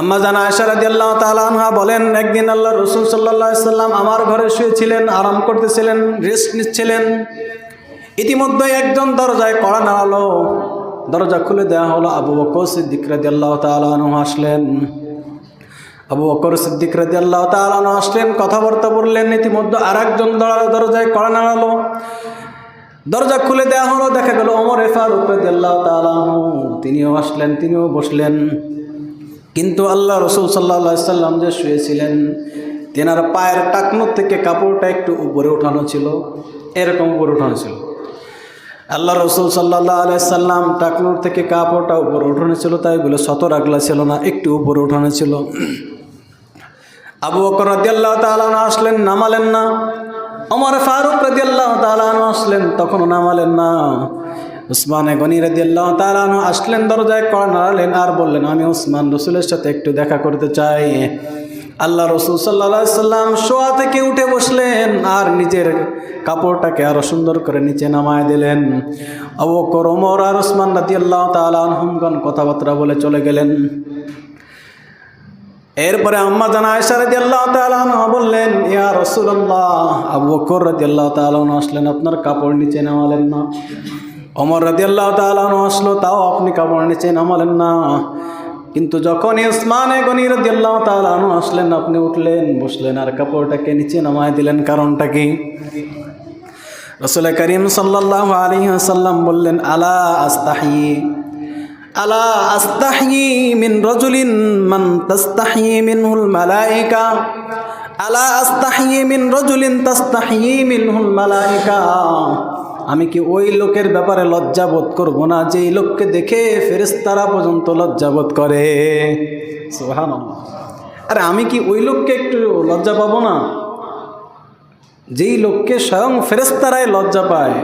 আম্মা জানা আয়সা রাদিয়াল্লাহ তাআলা বলেন, একদিন আল্লাহ রসুল সাল্লাহ সাল্লাম আমার ঘরে শুয়েছিলেন, আরাম করতেছিলেন, রেস্ট নিচ্ছিলেন। ইতিমধ্যে একজন দরজায় কড়া নাড়ালো। দরজা খুলে দেওয়া হলো আবু বকর সিদ্দিক রাদিয়াল্লাহ তাআলা আনহু আসলেন। আবু বকর সিদ্দিক রাদিয়াল্লাহ তাআলা আনহু আসলেন, কথাবার্তা বললেন। ইতিমধ্যে আর একজন দরজায় কড়া নাড়ালো। দরজা খুলে দেওয়া হলো, দেখা গেল অমর ফারুক রাদিয়াল্লাহ তাআলা আনহু। তিনিও আসলেন, তিনিও বসলেন। কিন্তু আল্লাহ রসুল সাল্লা সাল্লাম যে শুয়েছিলেন, তেনার পায়ের টাকনোর থেকে কাপড়টা একটু উপরে উঠানো ছিল, এরকম উপরে উঠানো ছিল। আল্লাহ রসুল সাল্লাহ আলাইসাল্লাম টাকনোর থেকে কাপড়টা উপরে উঠানো ছিল, তাই বলে শত রাগলা ছিল না, একটু উপরে উঠানো ছিল। আবু বকর রাদিয়াল্লাহ তালানো আসলেন, নামালেন না। আমার ফারুক রাদিয়াল্লাহ তালানো আসলেন, তখনও নামালেন না। উসমানে গনি রাদিয়াল্লাহ তালানো আসলেন দরজায় কড়া নাড়ালেন আর বললেন, আমি উসমান রসুলের সাথে একটু দেখা করতে চাই। আল্লাহ রসুল সাল্লা সাল্লাম শোয়া থেকে উঠে বসলেন আর নিজের কাপড়টাকে আরও সুন্দর করে নিচে নামায় দিলেন। আবু বকর, ওমর আর উসমান রাদিয়াল্লাহ তালান হুমগন কথাবার্তা বলে চলে গেলেন। এরপরে আম্মা জানা আয়সা রাজি আল্লাহ বললেন, ইয়া রসুল্লাহ আবু বকর রাজি আল্লাহ আসলেন, আপনার কাপড় নিচে নামালেন না। অমর রাজি আল্লাহ তালন আসলো, তাও আপনি কাপড় নিচে নামালেন না। কিন্তু যখন ইসমানে গনি রাজি আল্লাহ তালন আসলেন, আপনি উঠলেন, বসলেন, আর কাপড়টাকে নিচে নামায় দিলেন। কারণটা কি? রসুল করিম সাল্লাহ আলী সাল্লাম বললেন, আলা আস্তাহি আলা আস্তাহি মিন রজুলিন মান তাস্তাহি মিনহুল মালাইকা, আলা আস্তাহি মিন রজুলিন তাস্তাহি মিনহুল মালাইকা। আমি কি ওই লোকের ব্যাপারে লজ্জাবোধ করব না? যে এই লোককে দেখে ফেরেস্তারা পর্যন্ত লজ্জাবোধ করে। আরে আমি কি ওই লোককে একটু লজ্জা পাবো না? যেই লোককে স্বয়ং ফেরেস্তারায় লজ্জা পায়